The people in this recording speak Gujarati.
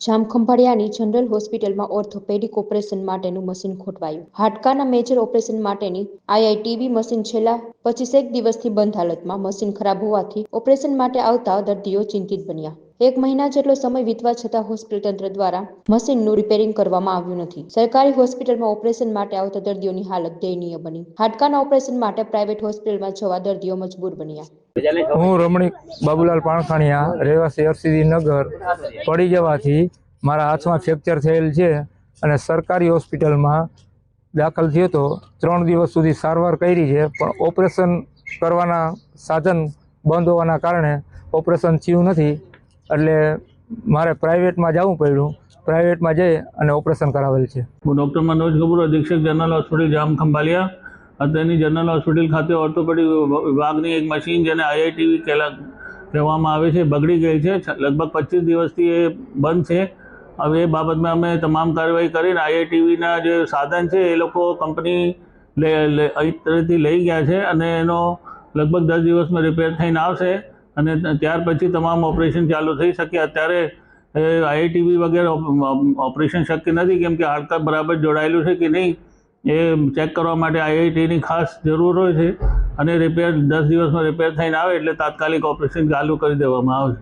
જામખંભાળિયાની જનરલ હોસ્પિટલમાં ઓર્થોપેડિક ઓપરેશન માટેનું મશીન ખોટવાયું હાડકાના મેજર ઓપરેશન માટેની આઈઆઈટીવી મશીન છેલ્લા પચીસેક દિવસથી બંધ હાલતમાં મશીન ખરાબ હોવાથી ઓપરેશન માટે આવતા દર્દીઓ ચિંતિત બન્યા. એક મહિના જેટલો સમય વીતવા છતાં હોસ્પિટલ તંત્ર દ્વારા મશીનનું રિપેરિંગ કરવામાં આવ્યું નથી. સરકારી હોસ્પિટલમાં ઓપરેશન માટે આવતા દર્દીઓની હાલત દયનીય બની. હાડકાના ઓપરેશન માટે પ્રાઇવેટ હોસ્પિટલમાં જવા દર્દીઓ મજબૂર બન્યા. હું રમણીક બાબુલાલ પાણખાણીયા, રહેવાસી હરસિદ્ધિ નગર, પડી જવાથી મારા હાથમાં ફ્રેક્ચર થયેલ છે અને સરકારી હોસ્પિટલમાં દાખલ થયો હતો ત્રણ દિવસ સુધી સારવાર કરી છે, પણ ઓપરેશન કરવાના સાધન બંધ હોવાના કારણે ઓપરેશન થયું નથી. એટલે મારે પ્રાઇવેટમાં જવું પડ્યું. પ્રાઇવેટમાં જઈ અને ઓપરેશન કરાવેલ છે. હું ડૉક્ટર મનોજ કપૂર, અધિક્ષક જનરલ હોસ્પિટલ જામ ખંભાલિયા. અત્યારની જનરલ હોસ્પિટલ ખાતે ઓર્થોપેડિક વિભાગની એક મશીન જેને આઈઆઈટીવી કહેલા કહેવામાં આવે છે, બગડી ગઈ છે. લગભગ પચીસ દિવસથી એ બંધ છે. હવે એ બાબતમાં અમે તમામ કાર્યવાહી કરીને આઈઆઈટીવીના જે સાધન છે, એ લોકો કંપની લે લે અહીં તરફથી લઈ ગયા છે અને એનો લગભગ દસ દિવસમાં રિપેર થઈને આવશે. અને ત્યાર પછી તમામ ઓપરેશન ચાલુ થઈ શકે. અત્યારે આઈઆઈટીવી વગેરે ઓપરેશન શક્ય નથી, કેમ કે હાડકા બરાબર જોડાયેલું છે કે નહીં, એ ચેક કરવા માટે આઈઆઈટીની ખાસ જરૂર હોય છે. અને રિપેર, દસ દિવસમાં રિપેર થઈને આવે એટલે તાત્કાલિક ઓપરેશન ચાલુ કરી દેવામાં આવશે.